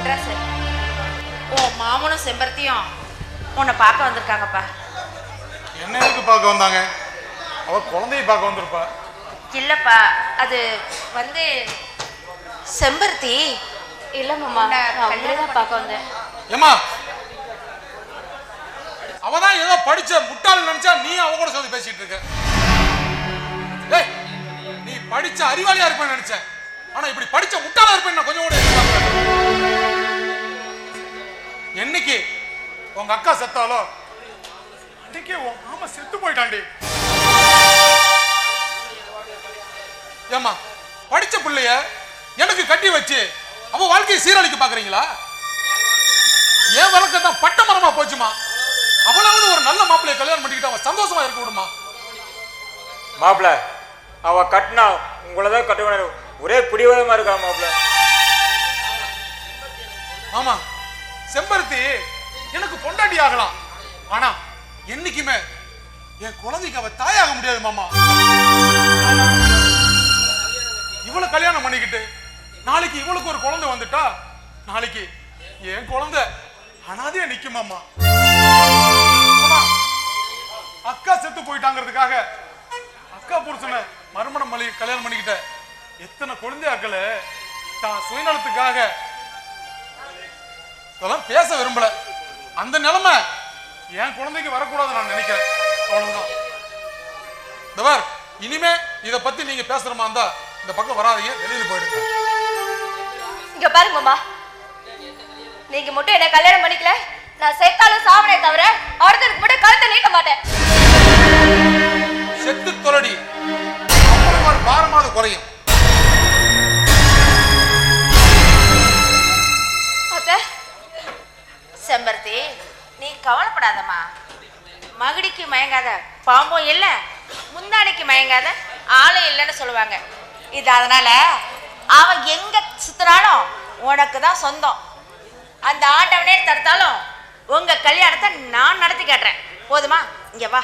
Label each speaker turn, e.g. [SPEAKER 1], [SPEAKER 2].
[SPEAKER 1] மெட்ராஸ் ஓ மாமனும் செம்பருத்தியும் உன்னை பார்க்க வந்திருக்காங்கப்பா.
[SPEAKER 2] என்ன எதுக்கு பார்க்க வந்தாங்க? அவ குழந்தைய பார்க்க வந்திருப்பா.
[SPEAKER 1] இல்லப்பா அது வந்து செம்பருத்தி.
[SPEAKER 3] இல்ல மாமா
[SPEAKER 1] உன்னை
[SPEAKER 3] நான் உங்களை தான் பார்க்க வந்தேன்.
[SPEAKER 2] ஏமா அவ தான் ஏதோ படிச்ச முட்டாள் நினைச்சா நீ அவ கூட சேர்ந்து பேசிட்டு இருக்க. ஏய் நீ படிச்ச அறிவாளியா இருப்பேன்னு நினைச்சேன். ஆனா இப்படி படிச்ச முட்டாளா உங்க அக்கா செத்தாலோ அன்னைக்கே உன் மாமா செத்து போயிட்டாண்டி ஏமா படிச்ச பிள்ளைய எனக்கு கட்டி வச்சு அவ வாழ்க்கையை சீரழிக்க பாக்குறீங்களா? என் வழக்கம் தான் பட்ட மரமா போச்சுமா? அவளாவது ஒரு நல்ல மாப்பிள்ளைய கல்யாணம் பண்ணிக்கிட்டு அவன் சந்தோஷமா இருக்க விடுமா?
[SPEAKER 4] மாப்பிள அவ கட்டினா உங்களை தான் கட்டுவேன் ஒரே பிடிவாதமா இருக்கா மாப்பிள
[SPEAKER 2] ஆமா செம்பருத்தி எனக்கு பொண்டாட்டி ஆகலாம். ஆனா என்னைக்குமே என் குழந்தைக்கு அவ தாயாக முடியாது மாமா. இவ்வளவு கல்யாணம் பண்ணிக்கிட்டு நாளைக்கு இவளுக்கு ஒரு குழந்தை வந்துட்டா நாளைக்கு என் குழந்தை அனாதையா நிக்கும் மாமா. அக்கா செத்து போயிட்டாங்கிறதுக்காக அக்கா புருஷனை மறுமணம் மணி கல்யாணம் பண்ணிக்கிட்ட எத்தனை குழந்தையாக்கள தான் சுயநலத்துக்காக. இதெல்லாம் பேச விரும்பல. அந்த நிலைமை என் குழந்தைக்கு வரக்கூடாது நான் நினைக்கிறேன். அவ்வளவுதான். இந்த பார் இனிமே இத பத்தி நீங்க பேசுற மாதிரி இருந்தா இந்த பக்கம் வராதீங்க வெளியில போயிடுங்க.
[SPEAKER 3] இங்க பாருங்க மாமா. நீங்க மட்டும் என்ன கல்யாணம் பண்ணிக்கல. நான் செத்தாலும் சாவனே தவிர
[SPEAKER 1] செம்பருத்தி நீ கவலைப்படாதம்மா. மகுடிக்கு மயங்காத பாம்பும் இல்லை முந்தாடிக்கு மயங்காத ஆளும் இல்லைன்னு சொல்லுவாங்க. இது அதனால் அவன் எங்கே சுற்றுனாலும் உனக்கு தான் சொந்தம். அந்த ஆண்டவனே தடுத்தாலும் உங்கள் கல்யாணத்தை நான் நடத்தி காட்டுறேன். போதுமா? இங்கே வா.